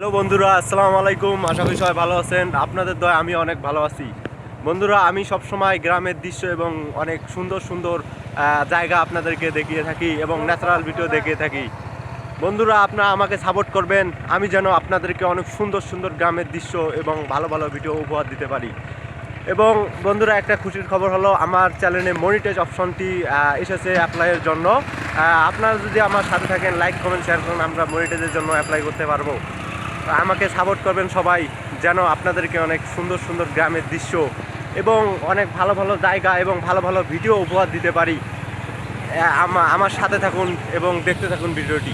Hello বন্ধুরা, আসসালামু আলাইকুম। আশা করি সবাই ভালো আছেন। আপনাদের দয় আমি অনেক ভালো আছি। বন্ধুরা, আমি সব সময় গ্রামের দৃশ্য এবং অনেক সুন্দর সুন্দর জায়গা আপনাদেরকে দেখিয়ে থাকি এবং ন্যাচারাল ভিডিও দেখিয়ে থাকি। বন্ধুরা, আপনারা আমাকে সাপোর্ট করবেন। আমি যেন আপনাদেরকে অনেক সুন্দর সুন্দর গ্রামের দৃশ্য এবং ভালো ভালো ভিডিও উপহার দিতে পারি। এবং বন্ধুরা, একটা খুশির খবর হলো, আমার চ্যানেলে মনিটাইজ অপশনটি এসেছে অ্যাপ্লাইয়ের জন্য। আপনারা যদি আমার সাথে থাকেন লাইক কমেন্ট শেয়ার করুন। আমরা মনিটাইজের জন্য অ্যাপ্লাই করতে পারব। আমাকে সাপোর্ট করবেন সবাই, যেন আপনাদেরকে অনেক সুন্দর সুন্দর গ্রামের দৃশ্য এবং অনেক ভালো ভালো জায়গা এবং ভালো ভালো ভিডিও উপহার দিতে পারি। আমার সাথে থাকুন এবং দেখতে থাকুন ভিডিওটি।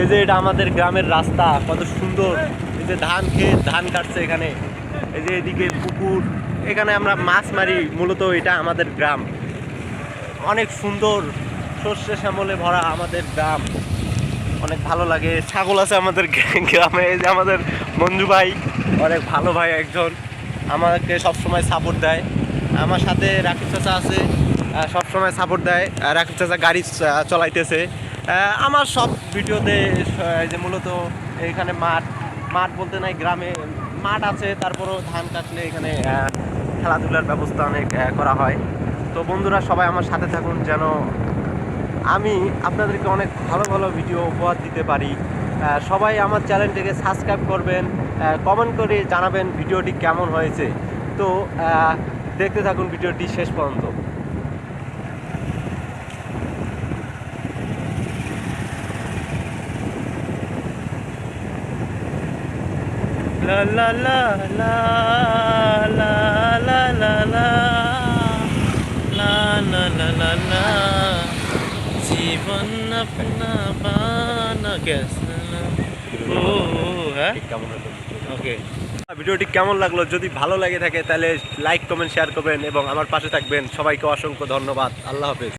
এই যে এটা আমাদের গ্রামের রাস্তা, কত সুন্দর। এই যে ধান খেত ধান কাটছে এখানে। এই যে এদিকে পুকুর, এখানে আমরা মাছ মারি, মূলত এটা আমাদের গ্রাম। অনেক সুন্দর শস্যে শ্যামলে ভরা আমাদের গ্রাম। অনেক ভালো লাগে। ছাগল আছে আমাদের গ্রামে, এই যে আমাদের মঞ্জু ভাই, অনেক ভালো ভাই একজন। আমাকে সবসময় সাপোর্ট দেয়। আমার সাথে রাকিব চাচা আছে সবসময় সাপোর্ট দেয়। রাকিব চাচা গাড়ি চলাইতেছে। আমার সব ভিডিওতে যে মূলত এখানে মাঠ মাঠ বলতে নাই, গ্রামে মাঠ আছে, তারপরও ধান কাটলে এখানে খেলাধুলার ব্যবস্থা অনেক করা হয়। তো বন্ধুরা সবাই আমার সাথে থাকুন যেন আমি আপনাদেরকে অনেক ভালো ভালো ভিডিও উপহার দিতে পারি। সবাই আমার চ্যানেলটিকে সাবস্ক্রাইব করবেন কমেন্ট করে জানাবেন ভিডিওটি কেমন হয়েছে। তো দেখতে থাকুন ভিডিওটি শেষ পর্যন্ত। লা লা লা লা লা বানা গেছে ও হ্যাঁ ওকে ভিডিওটি কেমন লাগল? যদি ভালো লাগে থাকে, তাহলে লাইক কমেন্ট শেয়ার করবেন এবং আমার পাশে থাকবেন। সবাইকে অসংখ্য ধন্যবাদ। আল্লাহ হাফেজ।